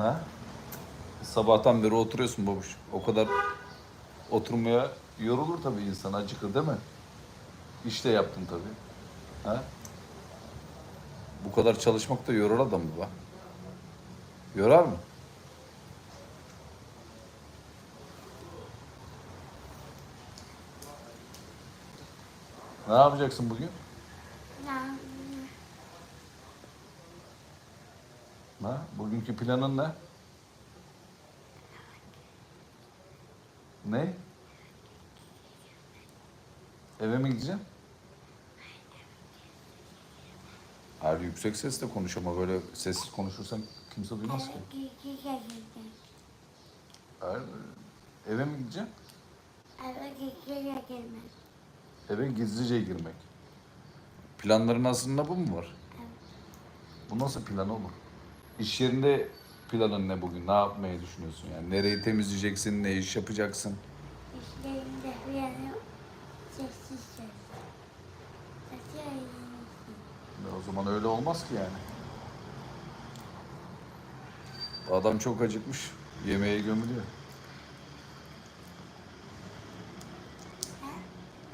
Ha? Sabahtan beri oturuyorsun babuş. O kadar oturmaya yorulur tabii insan acıkır değil mi? İş de yaptın tabii. Ha? Bu kadar çalışmak da yorar adamı be. Yorar mı? Ne yapacaksın bugün? Ha? Bugünkü planın ne? Ne? Eve mi gideceksin? Hayır yüksek sesle konuş ama böyle sessiz konuşursan kimse duymaz ki. Hayır, eve mi gideceksin? Eve gizlice girmek. Planların aslında bu mu var? Bu nasıl plan oğlum? İş yerinde planın ne bugün? Ne yapmayı düşünüyorsun yani? Nereyi temizleyeceksin? Ne iş yapacaksın? Ya o zaman öyle olmaz ki yani. Adam çok acıkmış. Yemeğe gömülüyor.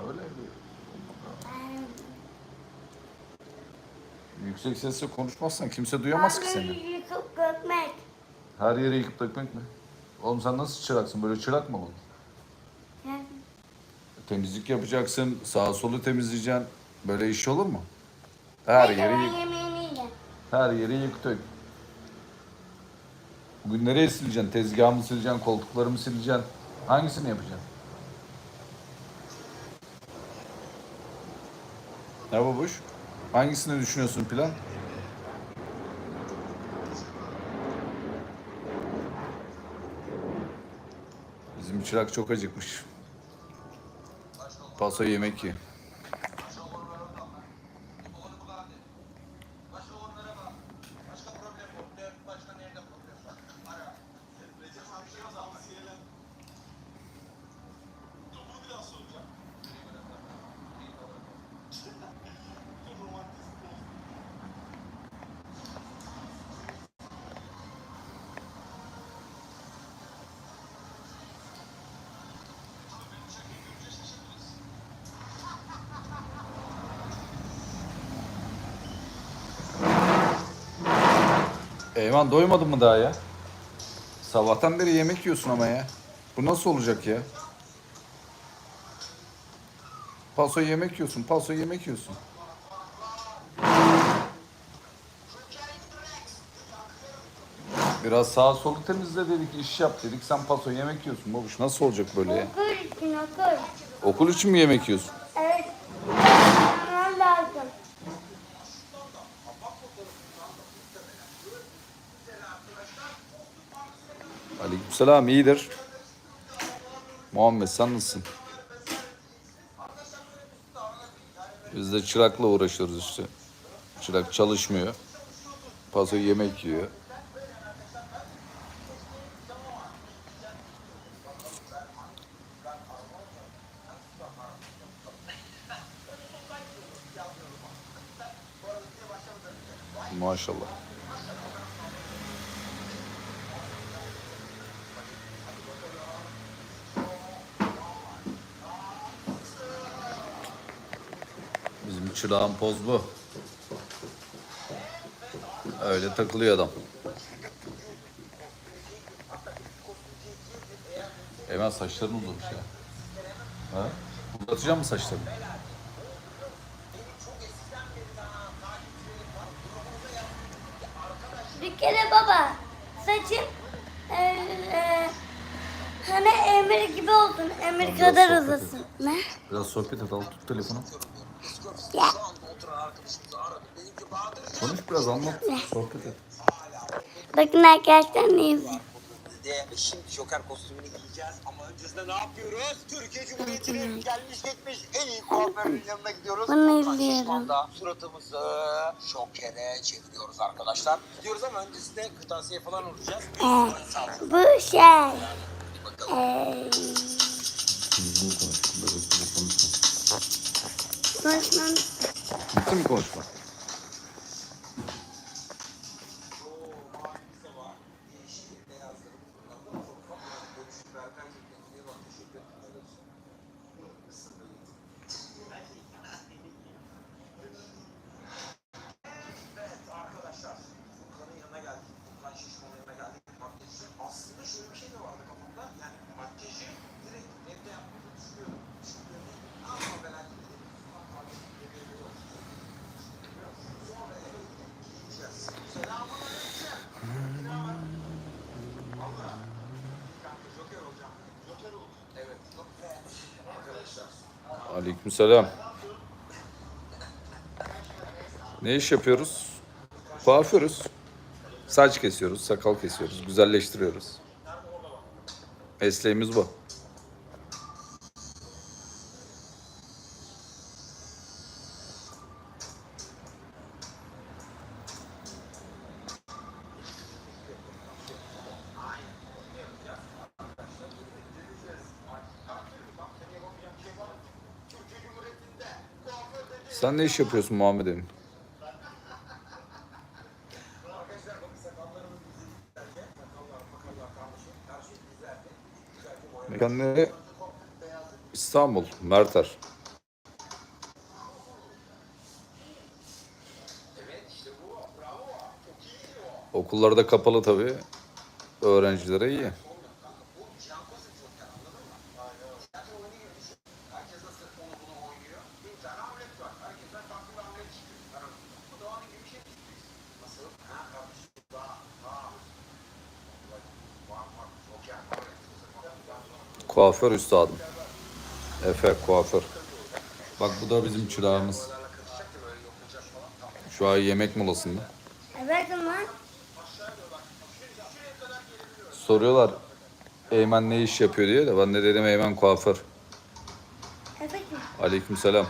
Öyle Yüksek sesle konuşmazsan kimse duyamaz ki seni. Yıkıp gökmek. Her yere yıkıp dökmek mi? Oğlum sen nasıl çıraksın? Böyle çırak mı olun? Temizlik yapacaksın, sağa solu temizleyeceksin. Böyle iş olur mu? Her yeri yık, yemeğini yiyeceğim. her yeri yık dök. Bugün nereye sileceksin? Tezgahımı sileceksin, koltuklarımı sileceksin. Hangisini yapacaksın? Ne babuş? Hangisini düşünüyorsun plan? Bizim çırak çok acıkmış. Paso yemek ye. Eyman doymadın mı daha ya? Sabahtan beri yemek yiyorsun ama ya. Bu nasıl olacak ya? Paso yemek yiyorsun, paso yemek yiyorsun. Biraz sağa solu temizle dedik, iş yap dedik. Sen paso yemek yiyorsun babuş. Nasıl olacak böyle ya? Okul için okul. Okul için mi yemek yiyorsun? Evet. Yapmam lazım. Aleykümselam, iyidir. Muhammed sen nasılsın? Biz de çırakla uğraşıyoruz işte. Çırak çalışmıyor. Paso yemek yiyor. Maşallah. Çırağın poz bu. Öyle takılıyor adam. Hemen saçların uzamış ya. Ha? Uzatacağım mı saçlarını? Bir kere baba saçım e, e, hani Emir gibi olsun. Emir Biraz kadar sohbet uzasın. Ne? Biraz sohbet et al tut telefonu. Konuş biraz anlat. Sohbet et. Bakın arkadaşlar ne yapıyor. de şimdi Joker kostümünü giyeceğiz ama öncesinde ne yapıyoruz? Türkiye Cumhuriyeti'nin gelmiş geçmiş en iyi kuaförünün yanına gidiyoruz. Bunu izliyorum. suratımızı Joker'e çeviriyoruz arkadaşlar. Gidiyoruz ama öncesinde kırtasiye falan uğrayacağız. Ee, bu şey. Ee, 願します。つもこうですか？Aleykümselam. Ne iş yapıyoruz? Kuaförüz. Saç kesiyoruz, sakal kesiyoruz, güzelleştiriyoruz. Mesleğimiz bu. Sen ne iş yapıyorsun Muhammed Emin? Mekanları İstanbul, Merter. Okullarda kapalı tabii. Öğrencilere iyi. Kuaför üstadım. Efe kuaför. Bak bu da bizim çırağımız. Şu an yemek molasında. Evet ama Soruyorlar Eymen ne iş yapıyor diye de ben de dedim Eymen kuaför. evet mi? Aleykümselam.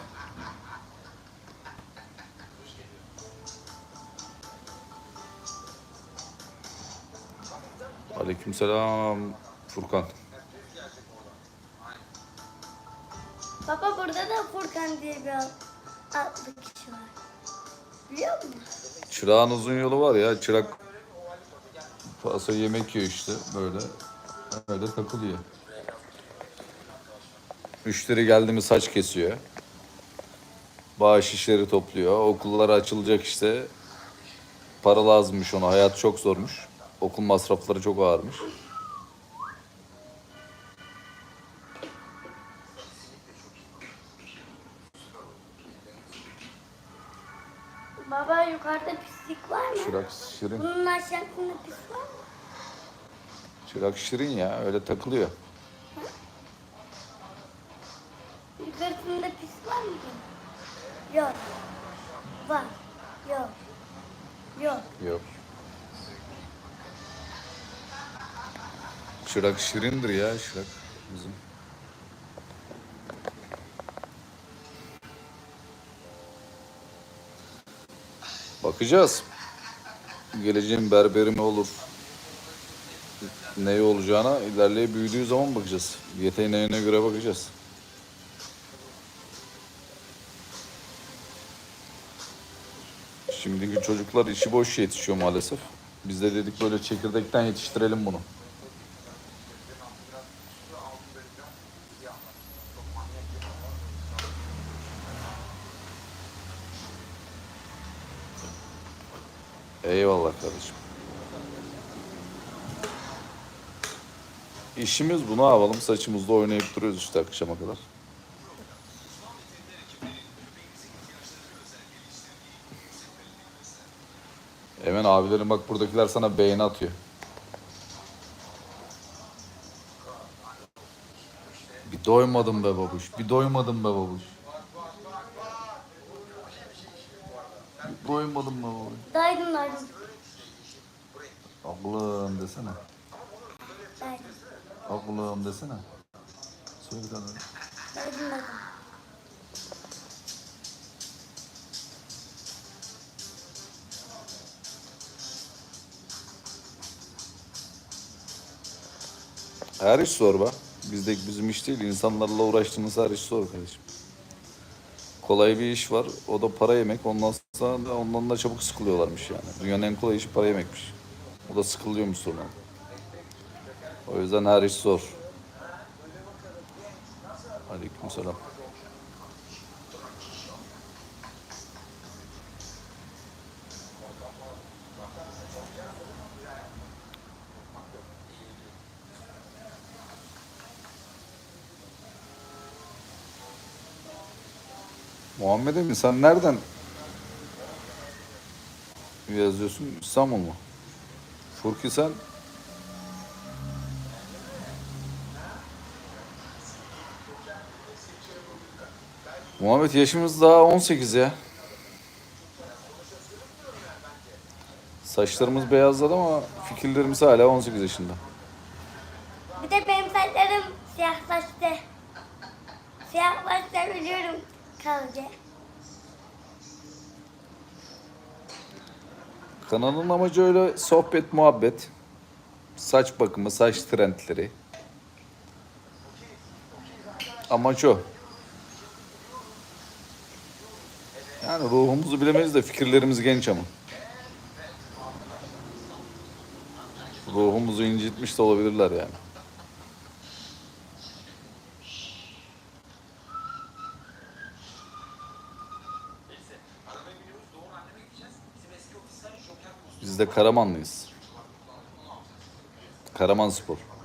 Aleykümselam Furkan. Baba burada da Furkan diye bir adlı kişi var. Biliyor musun? Çırağın uzun yolu var ya. Çırak fazla yemek yiyor işte böyle. Öyle takılıyor. Müşteri geldi mi saç kesiyor. Bağış işleri topluyor. Okullar açılacak işte. Para lazımmış ona. Hayat çok zormuş. Okul masrafları çok ağırmış. Baba yukarıda pislik var mı? Çırak şirin. Bunun aşağısında pis var mı? Çırak şirin ya. Öyle takılıyor. Yukarısında pis var mı? Yok. Var. Yok. Yok. Yok. Çırak şirindir ya Çırak bizim. Bakacağız. Geleceğin berberi mi olur? Ne olacağına ilerleye büyüdüğü zaman bakacağız. Yeteneğine göre bakacağız. Şimdiki çocuklar işi boş yetişiyor maalesef. Biz de dedik böyle çekirdekten yetiştirelim bunu. Eyvallah kardeşim. İşimiz bu ne yapalım? Saçımızda oynayıp duruyoruz işte akşama kadar. Hemen abilerim bak buradakiler sana beğeni atıyor. Bir doymadım be babuş. Bir doymadım be babuş. Bir doymadım be babuş. Daydım. Aklım desene. Aklım desene. Söyle bir tane. Her iş zor be. Bizdeki bizim iş değil. İnsanlarla uğraştığımız her iş zor kardeşim. Kolay bir iş var. O da para yemek. Ondan sonra da ondan da çabuk sıkılıyorlarmış yani. Dünyanın en kolay işi para yemekmiş. O da sıkılıyormuş sonra. O yüzden her iş zor. Aleykümselam. Muhammed Emin sen nereden yazıyorsun? İstanbul mu? Furki sen Muhammed yaşımız daha 18 ya. Saçlarımız beyazladı ama fikirlerimiz hala 18 yaşında. Bir de benim saçlarım siyahlaştı. Siyahlaştı biliyorum kalıcı. Kanalın amacı öyle sohbet, muhabbet, saç bakımı, saç trendleri. Amaç o. Yani ruhumuzu bilemeyiz de fikirlerimiz genç ama. Ruhumuzu incitmiş de olabilirler yani. Biz de Karamanlıyız. Karaman Spor.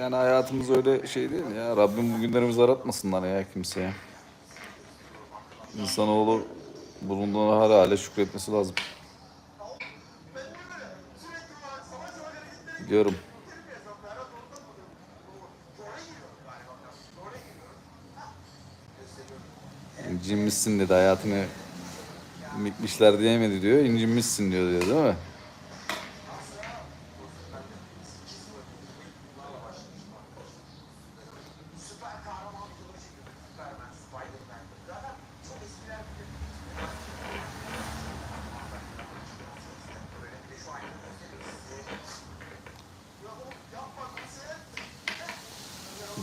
Yani hayatımız öyle şey değil ya. Rabbim bugünlerimizi aratmasınlar ya kimseye. İnsanoğlu bulunduğu her hale şükretmesi lazım. Diyorum. İncinmişsin dedi hayatını mitmişler diyemedi diyor. İncinmişsin diyor, diyor değil mi?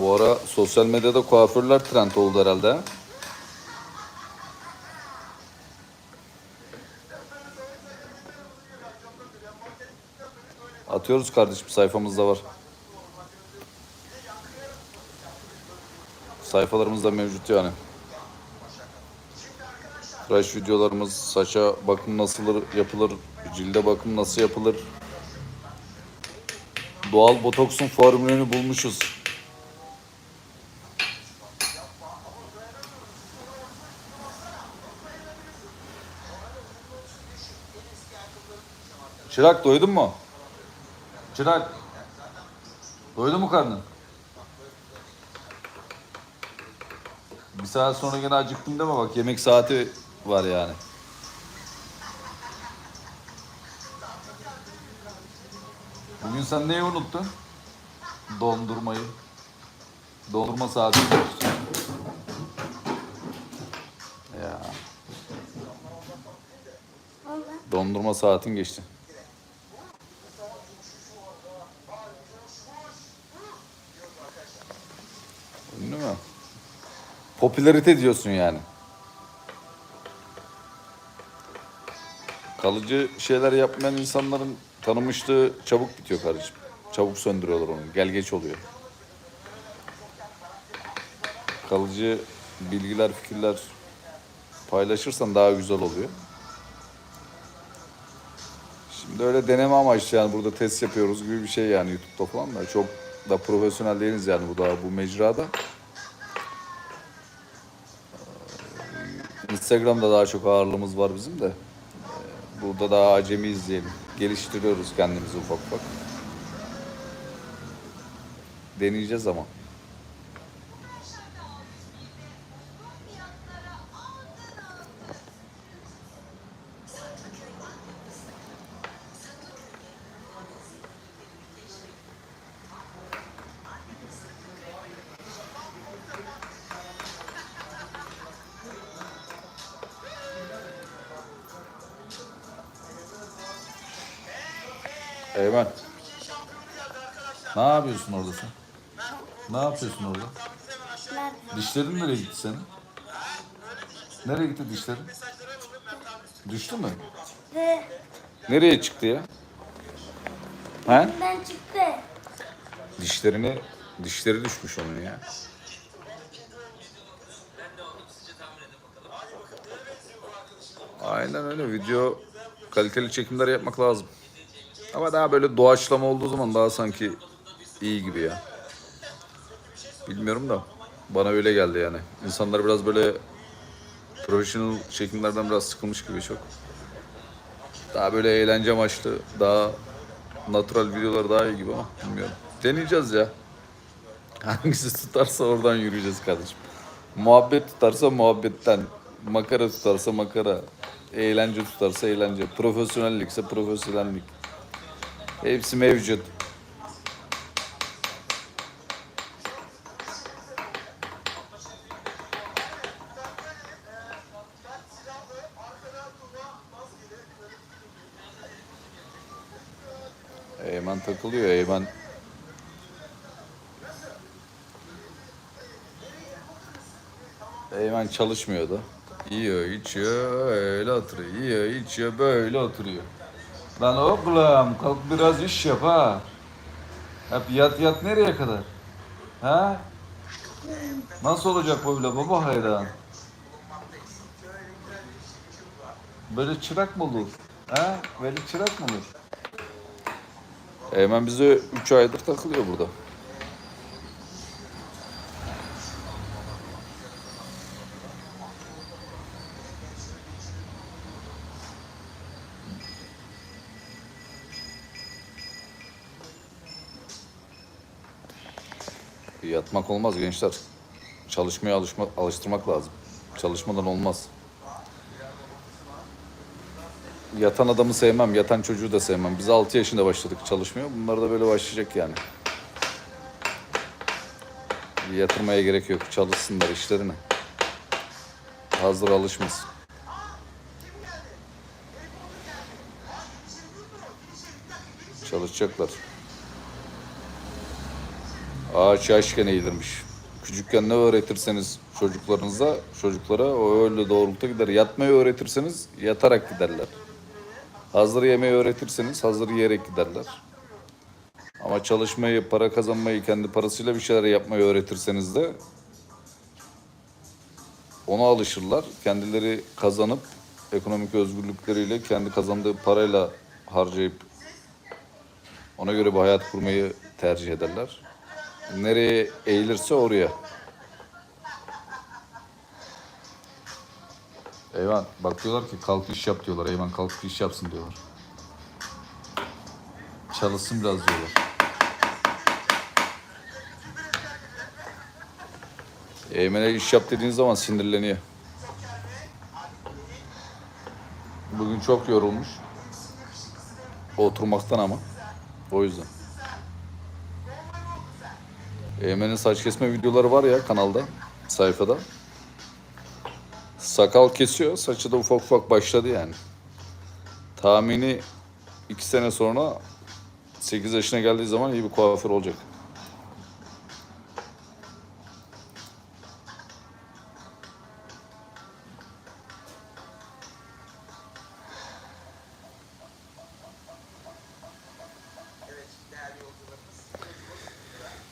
Bu ara sosyal medyada kuaförler trend oldu herhalde. Atıyoruz kardeşim sayfamızda var. Sayfalarımızda mevcut yani. Tıraş videolarımız, saça bakım nasıl yapılır, cilde bakım nasıl yapılır. Doğal botoksun formülünü bulmuşuz. Çırak doydun mu? Çırak. Doydu mu karnın? Bir saat sonra gene acıktım deme bak yemek saati var yani. Bugün sen neyi unuttun? Dondurmayı. Dondurma saati. Ya dondurma saatin geçti. Ünlü mü? Popülarite diyorsun yani. Kalıcı şeyler yapmayan insanların tanımışlığı çabuk bitiyor kardeşim. Çabuk söndürüyorlar onu. Gel geç oluyor. Kalıcı bilgiler, fikirler paylaşırsan daha güzel oluyor. Şimdi öyle deneme amaçlı yani burada test yapıyoruz gibi bir şey yani YouTube'da falan da çok da profesyonel değiliz yani bu da bu mecrada. Instagram'da daha çok ağırlığımız var bizim de. Ee, Burada daha acemiyiz diyelim. Geliştiriyoruz kendimizi ufak ufak. Deneyeceğiz ama. Ne yapıyorsun orada sen? Ne yapıyorsun orada? Dişlerin nereye gitti senin? Nereye gitti dişlerin? Düştü mü? de Nereye çıktı ya? He? ben çıktı. Dişlerini, dişleri düşmüş onun ya. Aynen öyle video kaliteli çekimler yapmak lazım. Ama daha böyle doğaçlama olduğu zaman daha sanki iyi gibi ya. Bilmiyorum da bana öyle geldi yani. İnsanlar biraz böyle profesyonel çekimlerden biraz sıkılmış gibi çok. Daha böyle eğlence amaçlı, daha natural videolar daha iyi gibi ama bilmiyorum. Deneyeceğiz ya. Hangisi tutarsa oradan yürüyeceğiz kardeşim. Muhabbet tutarsa muhabbetten, makara tutarsa makara, eğlence tutarsa eğlence, profesyonellikse profesyonellik. Hepsi mevcut. Eymen takılıyor. Eymen Eymen çalışmıyordu. Yiyor, içiyor, öyle oturuyor. Yiyor, içiyor, böyle oturuyor. Lan oğlum kalk biraz iş yap ha. Hep yat yat nereye kadar? Ha? Nasıl olacak böyle baba hayran? Böyle çırak mı olur? Ha? Böyle çırak mı olur? Eymen bize 3 aydır takılıyor burada. Yatmak olmaz gençler. Çalışmaya alışma, alıştırmak lazım. Çalışmadan olmaz. Yatan adamı sevmem, yatan çocuğu da sevmem. Biz 6 yaşında başladık çalışmaya. Bunlar da böyle başlayacak yani. Yatırmaya gerek yok. Çalışsınlar işlerine. Hazır alışmasın. Çalışacaklar. Ağaç yaşken eğilirmiş. Küçükken ne öğretirseniz çocuklarınıza, çocuklara o öyle doğrultuda gider. Yatmayı öğretirseniz yatarak giderler. Hazır yemeği öğretirseniz hazır yiyerek giderler. Ama çalışmayı, para kazanmayı, kendi parasıyla bir şeyler yapmayı öğretirseniz de ona alışırlar. Kendileri kazanıp ekonomik özgürlükleriyle kendi kazandığı parayla harcayıp ona göre bir hayat kurmayı tercih ederler. Nereye eğilirse oraya. Eyvan bak diyorlar ki kalk iş yap diyorlar. Eyvan kalk iş yapsın diyorlar. Çalışsın biraz diyorlar. Eymen'e iş yap dediğin zaman sinirleniyor. Bugün çok yorulmuş. Oturmaktan ama. O yüzden. Eymen'in saç kesme videoları var ya kanalda, sayfada. Sakal kesiyor, saçı da ufak ufak başladı yani. Tahmini iki sene sonra 8 yaşına geldiği zaman iyi bir kuaför olacak.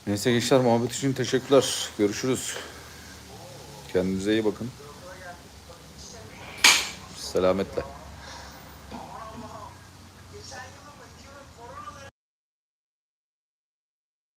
Neyse gençler muhabbet için teşekkürler. Görüşürüz. Kendinize iyi bakın. Selametle.